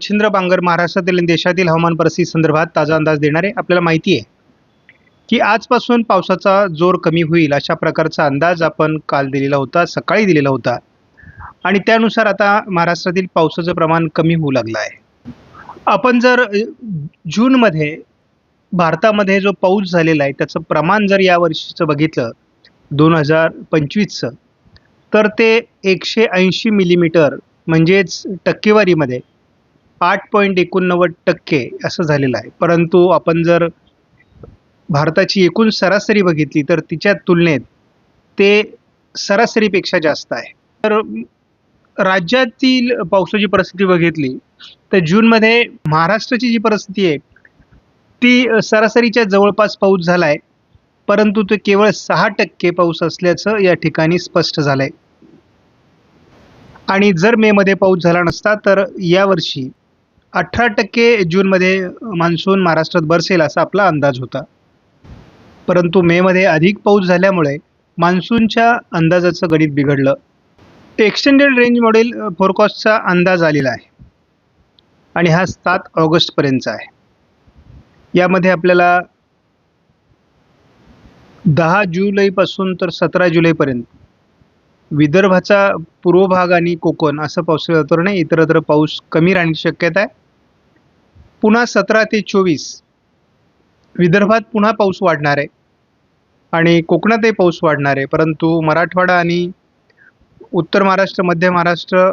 मच्छिंद्र बांगर महाराष्ट्रातील आणि देशातील हवामान परिस्थिती संदर्भात ताजा अंदाज देणारे आपल्याला माहिती आहे की आजपासून पावसाचा जोर कमी होईल अशा प्रकारचा अंदाज आपण काल दिलेला होता सकाळी दिलेला होता. आणि त्यानुसार आता महाराष्ट्रातील पावसाचं प्रमाण कमी होऊ लागलं आहे. आपण जर जूनमध्ये भारतामध्ये जो पाऊस झालेला आहे त्याचं प्रमाण जर या वर्षीचं बघितलं दोन हजार पंचवीसचं तर ते एकशे ऐंशी मिलीमीटर म्हणजेच टक्केवारीमध्ये आठ पॉईंट एकोणनव्वद टक्के असं झालेलं आहे. परंतु आपण जर भारताची एकूण सरासरी बघितली तर तिच्या तुलनेत ते सरासरीपेक्षा जास्त आहे. तर राज्यातील पावसाची परिस्थिती बघितली तर जूनमध्ये महाराष्ट्राची जी परिस्थिती आहे ती सरासरीच्या जवळपास पाऊस झाला आहे परंतु ते केवळ सहा टक्के पाऊस असल्याचं या ठिकाणी स्पष्ट झालं आहे आणि जर मेमध्ये पाऊस झाला नसता तर यावर्षी अठरा टक्के जूनमध्ये मान्सून महाराष्ट्रात बरसेल असा आपला अंदाज होता. परंतु मेमध्ये अधिक पाऊस झाल्यामुळे मान्सूनच्या अंदाजाचं गणित बिघडलं. एक्सटेंडेड रेंज मॉडेल फोरकास्टचा अंदाज आलेला आहे. आणि हा सात ऑगस्टपर्यंतचा आहे. यामध्ये आपल्याला दहा जुलैपासून तर सतरा जुलैपर्यंत विदर्भाचा पूर्व भाग आणि कोकण असं पावसाळी वातावरण आहे इतरत्र पाऊस कमी राहण्याची शक्यता आहे. पुन्हा सतरा ते चोवीस विदर्भात पुन्हा पाऊस वाढणार आहे आणि कोकणातही पाऊस वाढणार आहे परंतु मराठवाडा आणि उत्तर महाराष्ट्र मध्य महाराष्ट्र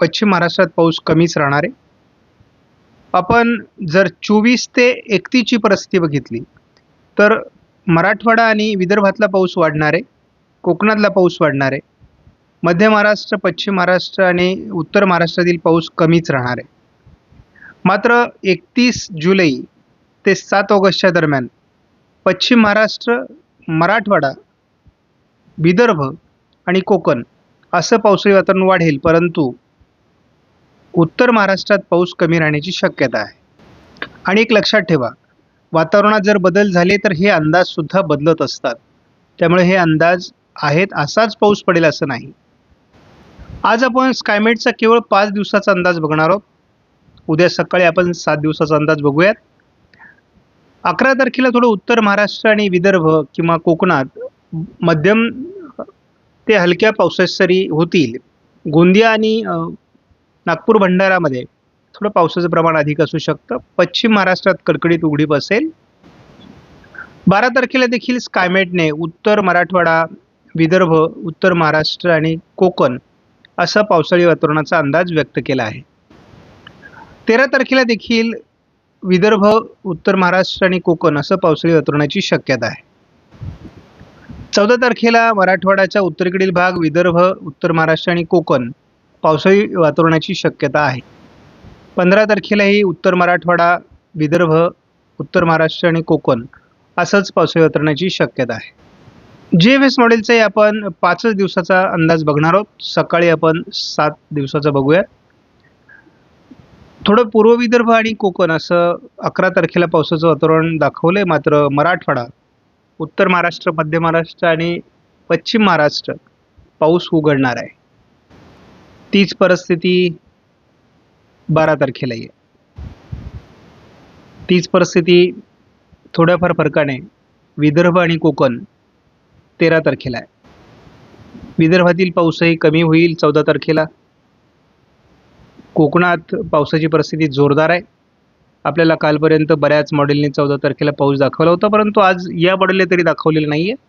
पश्चिम महाराष्ट्रात पाऊस कमीच राहणार आहे. आपण जर चोवीस ते एकतीची परिस्थिती बघितली तर मराठवाडा आणि विदर्भातला पाऊस वाढणार आहे कोकणातला पाऊस वाढणार आहे. मध्य महाराष्ट्र पश्चिम महाराष्ट्र आणि उत्तर महाराष्ट्रातील पाऊस कमीच राहणार आहे. मात्र एकतीस जुलै ते सात ऑगस्टच्या दरम्यान पश्चिम महाराष्ट्र मराठवाडा विदर्भ आणि कोकण असं पावसाळी वातावरण वाढेल परंतु उत्तर महाराष्ट्रात पाऊस कमी राहण्याची शक्यता आहे. आणि एक लक्षात ठेवा वातावरणात जर बदल झाले तर हे अंदाजसुद्धा बदलत असतात. त्यामुळे हे अंदाज आहेत असाच पाऊस पडेल असं नाही. आज आपण स्कायमेटचा केवळ पाच दिवसाचा अंदाज बघणार आहोत. उद्या सकाळी आपण सात दिवसाचा अंदाज बघूयात. अकरा तारखेला थोडं उत्तर महाराष्ट्र आणि विदर्भ किंवा कोकणात मध्यम ते हलक्या पावसाच्या सरी होतील. गोंदिया आणि नागपूर भंडारामध्ये थोडं पावसाचं प्रमाण अधिक असू शकतं. पश्चिम महाराष्ट्रात कडकडीत उघडीप असेल. बारा तारखेला देखील स्कायमेटने उत्तर मराठवाडा विदर्भ उत्तर महाराष्ट्र आणि कोकण असा पावसाळी वातावरणाचा अंदाज व्यक्त केला आहे. तेरा तारखेला देखील विदर्भ उत्तर महाराष्ट्र आणि कोकण असं पावसाळी वातावरणाची शक्यता आहे. चौदा तारखेला मराठवाड्याचा उत्तरेकडील भाग विदर्भ उत्तर महाराष्ट्र आणि कोकण पावसाळी वातावरणाची शक्यता आहे. पंधरा तारखेलाही उत्तर मराठवाडा विदर्भ उत्तर महाराष्ट्र आणि कोकण असंच पावसाळी वातावरणाची शक्यता आहे. जे एफ एस मॉडेलचाही आपण पाचच दिवसाचा अंदाज बघणार आहोत. सकाळी आपण सात दिवसाचा बघूया थोडं पूर्व विदर्भ आणि कोकण असं अकरा तारखेला पावसाचं वातावरण आहे मात्र मराठवाडा उत्तर महाराष्ट्र मध्य महाराष्ट्र आणि पश्चिम महाराष्ट्र पाऊस उघडणार आहे. तीच परिस्थिती बारा तारखेला आहे तीच परिस्थिती थोड्याफार फरकाने विदर्भ आणि कोकण तेरा तारखेला आहे. विदर्भातील पाऊसही कमी होईल चौदा तारखेला. कोकणात पावसाची परिस्थिती जोरदार आहे. आपल्याला कालपर्यंत बऱ्याच मॉडेलने चौदा तारखेला पाऊस दाखवला होता परंतु आज या मॉडेलने तरी दाखवलेलं नाही आहे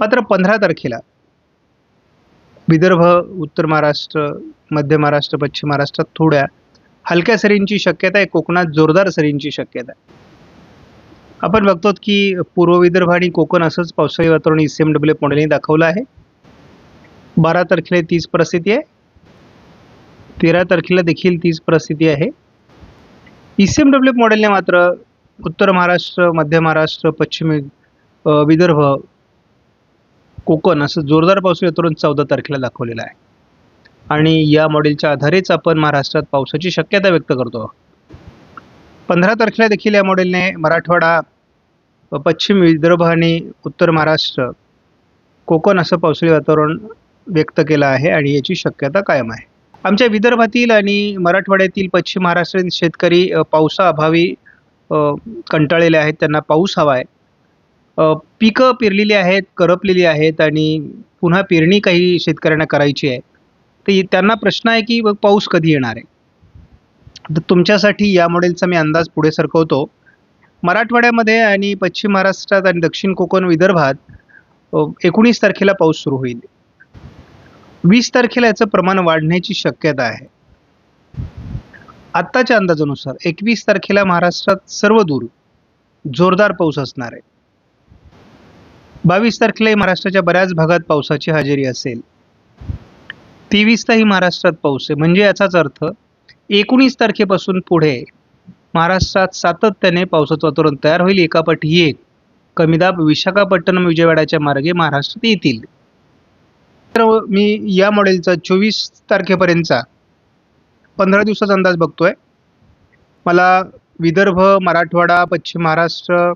मात्र पंधरा तारखेला विदर्भ उत्तर महाराष्ट्र मध्य महाराष्ट्र पश्चिम महाराष्ट्रात थोड्या हलक्या सरींची शक्यता आहे. कोकणात जोरदार सरींची शक्यता आहे. आपण बघतो की पूर्व विदर्भ आणि कोकण असंच पावसाळी वातावरण ई सी एम डब्ल्यू मॉडेलने दाखवलं आहे. बारा तारखेला तीच परिस्थिती आहे. तेरा तारखेला देखील तीच परिस्थिती आहे. ई सी एम डब्ल्यू मॉडेलने मात्र उत्तर महाराष्ट्र मध्य महाराष्ट्र पश्चिम विदर्भ कोकण असं जोरदार पावसाळी वातावरण चौदा तारखेला दाखवलेलं आहे. आणि या मॉडेलच्या आधारेच आपण महाराष्ट्रात पावसाची शक्यता व्यक्त करतो. पंधरा तारखेला देखील या मॉडेलने मराठवाडा पश्चिम विदर्भ आणि उत्तर महाराष्ट्र. कोकण असं पावसाळी वातावरण व्यक्त केलं आहे आणि याची शक्यता कायम आहे. आमच्या विदर्भातील आणि मराठवाड्यातील पश्चिम महाराष्ट्रातील शेतकरी पावसाअभावी कंटाळलेले आहेत. त्यांना पाऊस हवा आहे. पिकं पेरलेली आहेत करपलेली आहेत आणि पुन्हा पेरणी काही शेतकऱ्यांना करायची आहे. तर त्यांना प्रश्न आहे की पाऊस कधी येणार आहे? तर तुमच्यासाठी या मॉडेलचा मी अंदाज पुढे सरकवतो. मराठवाड्यामध्ये आणि पश्चिम महाराष्ट्रात आणि दक्षिण कोकण विदर्भात एकोणीस तारखेला पाऊस सुरू होईल. वीस तारखेला याचं प्रमाण वाढण्याची शक्यता आहे. आत्ताच्या अंदाजानुसार एकवीस तारखेला महाराष्ट्रात सर्व दूर जोरदार पाऊस असणार आहे. बावीस तारखेलाही महाराष्ट्राच्या बऱ्याच भागात पावसाची हजेरी असेल. तेवीसलाही महाराष्ट्रात पाऊस आहे. म्हणजे याचाच अर्थ एकोणीस तारखेपासून पुढे महाराष्ट्रात सातत्याने पावसाचं वातावरण तयार होईल. एकापाठी एक. कमी दाब विशाखापट्टणम विजयवाड्याच्या मार्गे महाराष्ट्रात येतील. तर मी या मॉडेलचा चोवीस तारखेपर्यंतचा पंधरा दिवसाचा अंदाज बघतोय. मला विदर्भ मराठवाडा पश्चिम महाराष्ट्र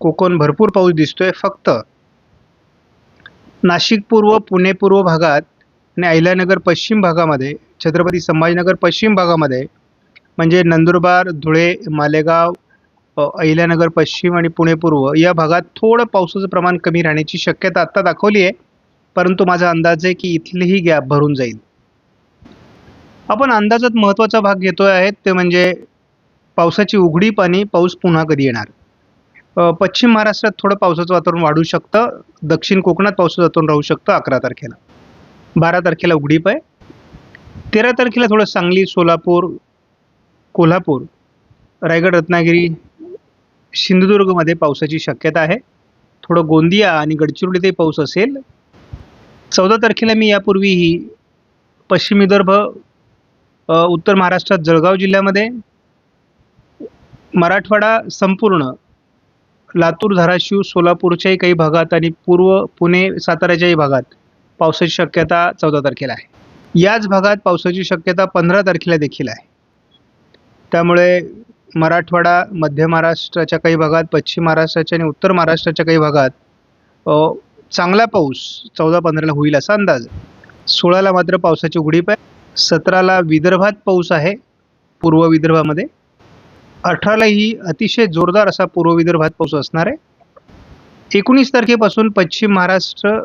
कोकण भरपूर पाऊस दिसतोय. फक्त नाशिक पूर्व पुणे पूर्व भागात आणि अहिल्यानगर पश्चिम भागामध्ये छत्रपती संभाजीनगर पश्चिम भागामध्ये म्हणजे नंदुरबार धुळे मालेगाव अहिल्यानगर पश्चिम आणि पुणे पूर्व या भागात थोडं पावसाचं प्रमाण कमी राहण्याची शक्यता आत्ता दाखवली आहे. परंतु माझा अंदाज आहे की इथलीही गॅप भरून जाईल. आपण अंदाजात महत्त्वाचा भाग घेतोय आहे ते म्हणजे पावसाची उघडीप आणि पाऊस पुन्हा कधी येणार? पश्चिम महाराष्ट्रात थोडं पावसाचं वातावरण वाढू शकतं दक्षिण कोकणात पावसाचं वातावरण राहू शकतं अकरा तारखेला. बारा तारखेला उघडीप आहे. तेरा तारखेला थोडं सांगली सोलापूर कोल्हापूर रायगड रत्नागिरी सिंधुदुर्गमध्ये पावसाची शक्यता आहे. थोडं गोंदिया आणि गडचिरोलीतही पाऊस असेल. चौदा तारखेला मी यापूर्वीही पश्चिम विदर्भ उत्तर महाराष्ट्रात जळगाव जिल्ह्यामध्ये मराठवाडा संपूर्ण लातूर धाराशिव सोलापूरच्याही काही भागात आणि पूर्व पुणे साताऱ्याच्याही भागात पावसाची शक्यता चौदा तारखेला आहे. याच भागात पावसाची शक्यता पंधरा तारखेला देखील आहे. त्यामुळे मराठवाडा मध्य महाराष्ट्राच्या काही भागात पश्चिम महाराष्ट्राच्या आणि उत्तर महाराष्ट्राच्या काही भागात चांगला पाऊस चौदा पंधराला होईल असा अंदाज सोळाला मात्र पावसाची उघडीप आहे. सतराला विदर्भात पाऊस आहे पूर्व विदर्भामध्ये. अठरालाही अतिशय जोरदार असा पूर्व विदर्भात पाऊस असणार आहे. एकोणीस तारखेपासून पश्चिम महाराष्ट्र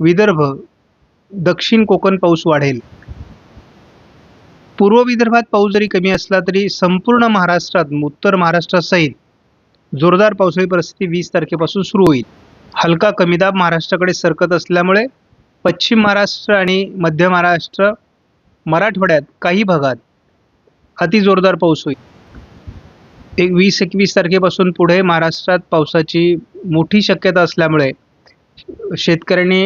विदर्भ दक्षिण कोकण पाऊस वाढेल. पूर्व विदर्भात पाऊस जरी कमी असला तरी संपूर्ण महाराष्ट्रात उत्तर महाराष्ट्रासहित जोरदार पावसाळी परिस्थिती वीस तारखेपासून सुरू होईल. हलका कमी दाब महाराष्ट्राकडे सरकत असल्यामुळे पश्चिम महाराष्ट्र आणि मध्य महाराष्ट्र मराठवाड्यात काही भागात अति जोरदार पाऊस होईल. एक वीस एकवीस तारखेपासून पुढे महाराष्ट्रात पावसाची मोठी शक्यता असल्यामुळे शेतकऱ्यांनी